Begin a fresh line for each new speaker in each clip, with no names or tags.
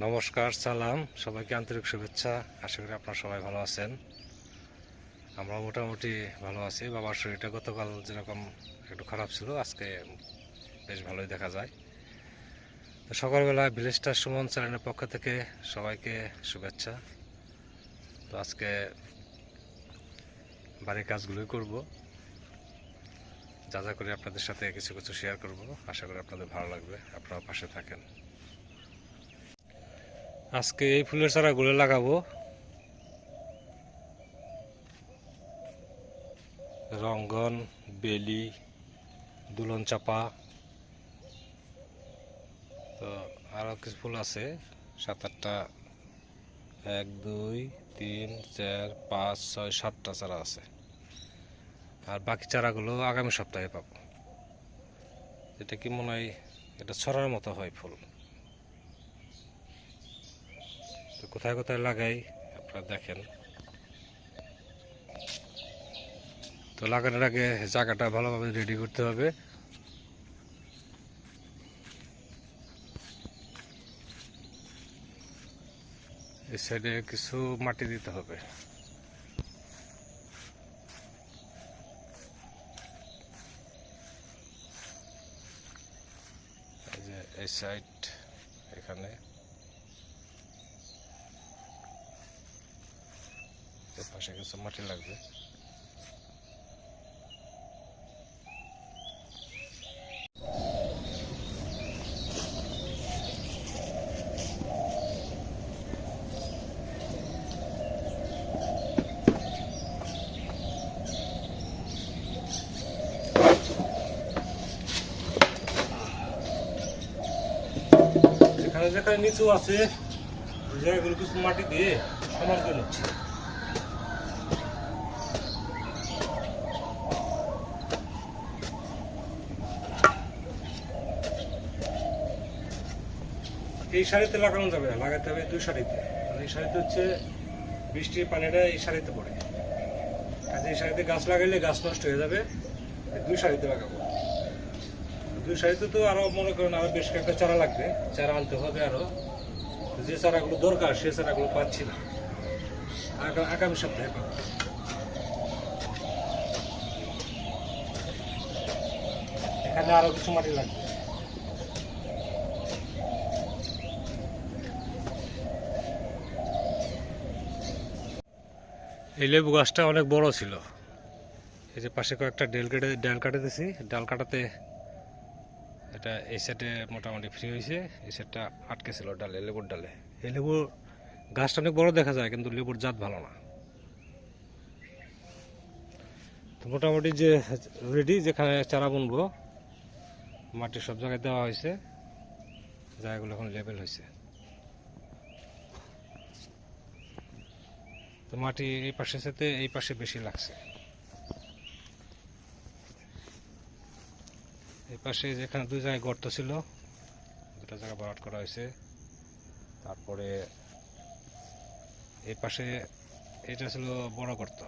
নমস্কার, সালাম। সবাইকে আন্তরিক শুভেচ্ছা। আশা করি আপনারা সবাই ভালো আছেন। আমরা মোটামুটি ভালো আছি। বাবার শরীরটা গতকাল যেরকম একটু খারাপ ছিল, আজকে বেশ ভালোই দেখা যায়। তো সকালবেলা ভিলেজটা সুমন চ্যানেলের পক্ষ থেকে সবাইকে শুভেচ্ছা। তো আজকে বাড়ির কাজগুলোই করব। যা যা করে আপনাদের সাথে কিছু কিছু শেয়ার করব। আশা করি আপনাদের ভালো লাগবে। আপনারা পাশে থাকেন। আজকে এই ফুলের চারাগুলো লাগাবো। রঙ্গন, বেলি দুলন চাপা তো আরও কিছু ফুল আছে, সাত আটটা। এক, দুই, তিন, চার, পাঁচ, ছয়, সাতটা চারা আছে। আর বাকি চারাগুলো আগামী সপ্তাহে পাবো। এটা কি মনে হয়, এটা ছড়ার মতো হয় ফুল? তো কোথায় কোথায় লাগাই, আপনারা দেখেন। তো লাগানোর আগে জায়গাটা ভালোভাবে রেডি করতে হবে। এই সাইডে কিছু মাটি দিতে হবে। এই সাইড এখানে। পাশে কিছু মাটি লাগবে। যেখানে যেখানে নিচু আছে জায়গাগুলো কিছু মাটি দিয়ে সমান করে নিচ্ছে এই শাড়িতে লাগানো যাবে না, লাগাতে হবে দুই শাড়িতে। এই শাড়িতে হচ্ছে বৃষ্টির পানিটা এই শাড়িতে পড়ে। কাজে এই শাড়িতে গাছ লাগাইলে গাছ নষ্ট হয়ে যাবে দুই শাড়িতে লাগাবো। দুই শাড়িতে তো আরও মনে করেন আরও বেশ কয়েকটা চারা লাগবে, চারা আনতে হবে আরও। যে চারাগুলো দরকার, সে চারাগুলো পাচ্ছি না। আগা- আগামী সপ্তাহে পাবো। এখানে আরও কিছু মাটি লাগবে। এই লেবু গাছটা অনেক বড় ছিল। এই যে পাশে কয়েকটা ডেল কেটে, ডাল কাটে দিছি ডাল কাটাতে এটা এই সাইডে মোটামুটি ফ্রি হয়েছে। এই সাইডটা আটকে ছিল ডালে, লেবুর ডালে। এই লেবুর গাছটা অনেক বড় দেখা যায়, কিন্তু লেবুর জাত ভালো না। তো মোটামুটি যে রেডি যেখানে চারা বুনবো, মাটি সব জায়গায় দেওয়া হয়েছে। জায়গাগুলো এখন লেবেল হয়েছে। তো মাটি এই পাশের সাথে এই পাশে বেশি লাগছে। এই পাশে যেখানে দুই জায়গায় গর্ত ছিল, দুটো জায়গা ভরাট করা হয়েছে। তারপরে এই পাশে এটা ছিল বড় গর্ত,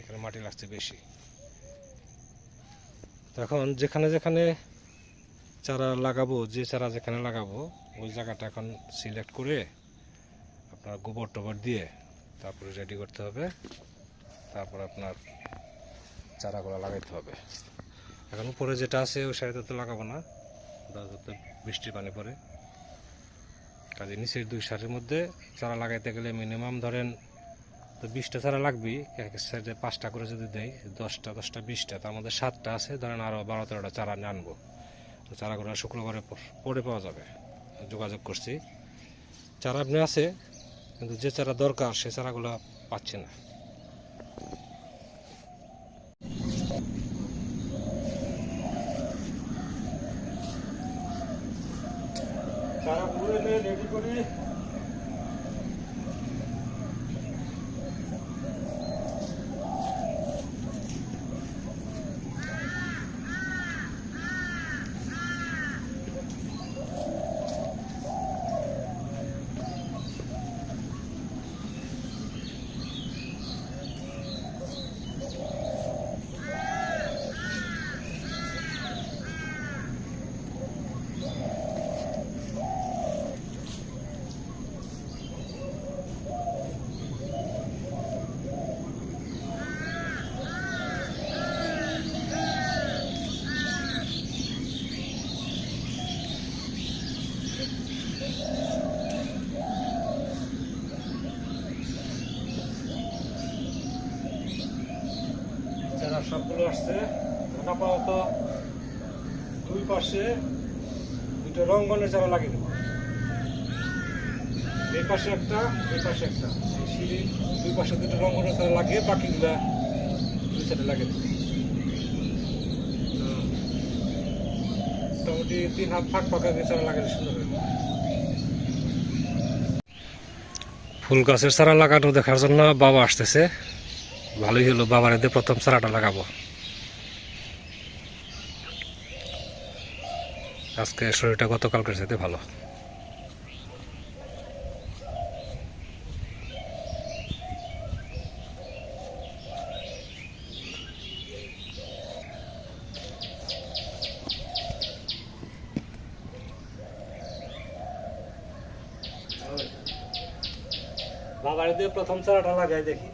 এখানে মাটি লাগছে বেশি। তো এখন যেখানে যেখানে চারা লাগাবো, যে চারা যেখানে লাগাবো, ওই জায়গাটা এখন সিলেক্ট করে আপনার গোবর টোবর দিয়ে তারপরে রেডি করতে হবে। তারপর আপনার চারাগুলো লাগাইতে হবে। এখন উপরে যেটা আছে, ওই সাইডে তো লাগাবো না। ওটা তো বৃষ্টির পানি পড়ে কাজে নিচের দুই সারের মধ্যে চারা লাগাইতে গেলে মিনিমাম ধরেন তো বিশটা চারা লাগবেই এক সাইডে পাঁচটা করে যদি দেয় দশটা দশটা, বিশটা, তার মধ্যে সাতটা আছে, ধরেন আরও বারো তেরোটা চারা আমি আনব। তো চারাগুলো শুক্রবারে পরে পাওয়া যাবে। যোগাযোগ করছি। চারা আপনি আছে কিন্তু যে চারা দরকার সে চারাগুলো পাচ্ছে না। চারা রেডি করি চারা সবগুলো আসছে। এখন আপাতত দুই পাশে দুটো রঙ্গনের চারা লাগিয়ে দেবো। এই পাশে একটা, এই পাশে একটা। এই সিঁড়ির দুই পাশে দুটো রঙ্গনের চারা লাগিয়ে বাকিগুলা দুই সাইডে লাগিয়ে দেবো। মোটামুটি তিন হাত ফাঁক ফাঁকা দিয়ে চারা লাগালে সুন্দর ফুল গাছের চারা লাগানো দেখার জন্য বাবা আসতেছে। ভালোই হলো, বাবার এতে প্রথম চারাটা লাগাবো। আজকে শরীরটা গতকালকের সাথে ভালো। বাবার দিয়ে প্রথম চারাটা লাগাই দেখি।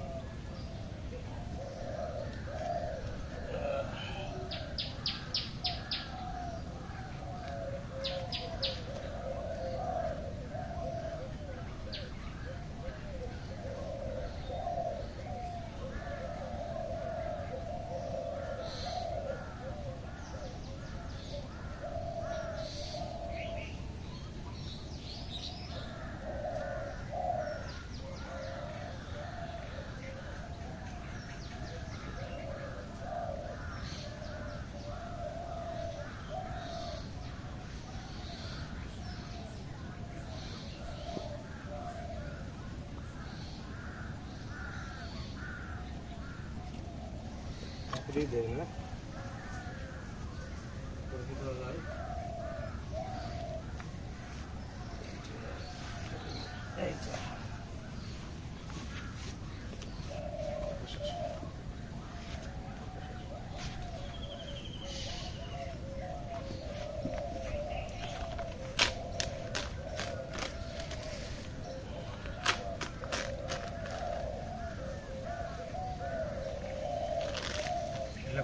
চাকরি দেয় না করে দেওয়া যায়। এই যে।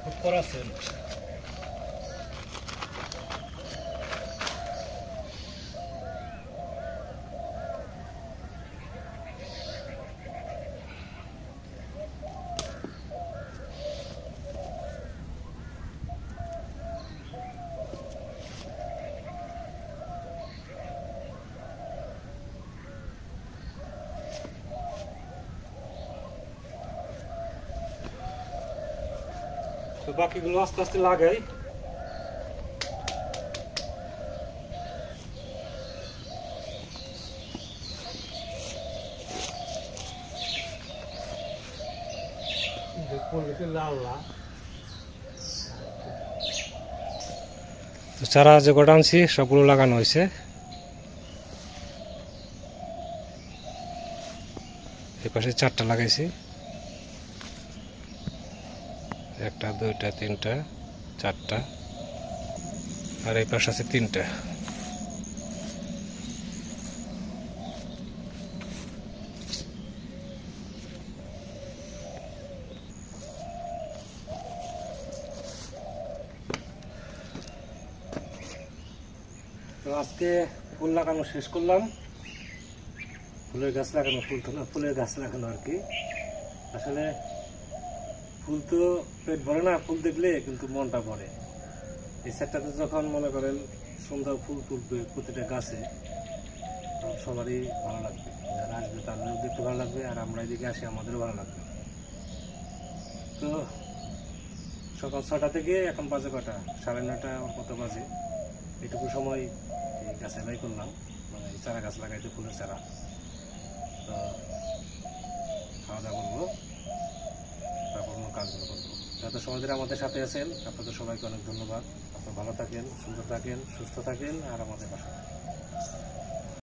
এটা খুব করা আছে তো বাকিগুলো আস্তে আস্তে লাগাই। চারা যে কটা আনছি, সবগুলো লাগানো হয়েছে। এই পাশে চারটা লাগাইছি। একটা দুইটা, তিনটা, চারটা, আর এই পাশে আছে তিনটা। তো আজকে ফুল লাগানো শেষ করলাম। ফুলের গাছ লাগানো, ফুল ফুলের গাছ লাগানো আর কি। আসলে ফুল তো পেট ভরে না, ফুল দেখলে কিন্তু মনটা ভরে। এই সেটটাতে যখন মনে করেন সুন্দর ফুল তুলবে প্রতিটা গাছে সবারই ভালো লাগবে। যারা আসবে তাদেরও দেখতে ভালো লাগবে, আর আমরা এদিকে আসি, আমাদেরও ভালো লাগবে। তো সকাল ছটা থেকে এখন বাজে কটা? সাড়ে নটা কত বাজে। এটুকু সময় এই গাছে লাই করলাম মানে চারা গাছ লাগাইতে ফুলের চারা। তো খাওয়া দাওয়া করব। কাজগুলো করব যত সময় ধরে আমাদের সাথে আছেন, আপনাদের সবাইকে অনেক ধন্যবাদ আপনারা ভালো থাকেন, সুন্দর থাকেন, সুস্থ থাকেন, আর আমাদের পাশে।